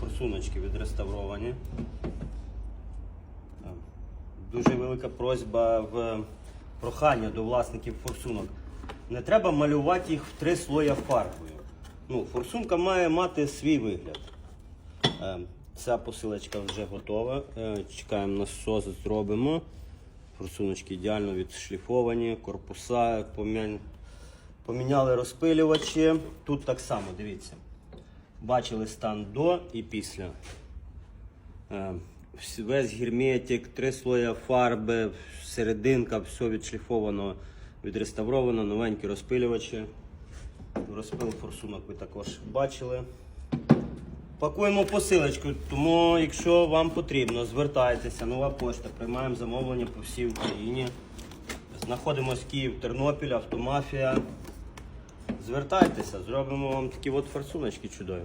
форсуночки відреставровані. Е, Дуже велика просьба в прохання до власників форсунок. Не треба малювати їх в три слоя фарбою. Ну, форсунка має мати свій вигляд. Е, Ця посилочка вже готова. Е, Чекаємо на сос, зробимо. Форсуночки ідеально відшліфовані, корпуса. Поміняли розпилювачі. Тут так само, дивіться. Бачили стан до і після. Е, Весь герметик, три слоя фарби, серединка, все відшліфовано, відреставровано, новенькі розпилювачі. Розпил форсунок ви також бачили. Пакуємо посилочку, тому якщо вам потрібно, звертайтеся, нова пошта, приймаємо замовлення по всій Україні. Знаходимось Київ, Тернопіль, автомафія. Звертайтеся, зробимо вам такі от форсуночки чудові.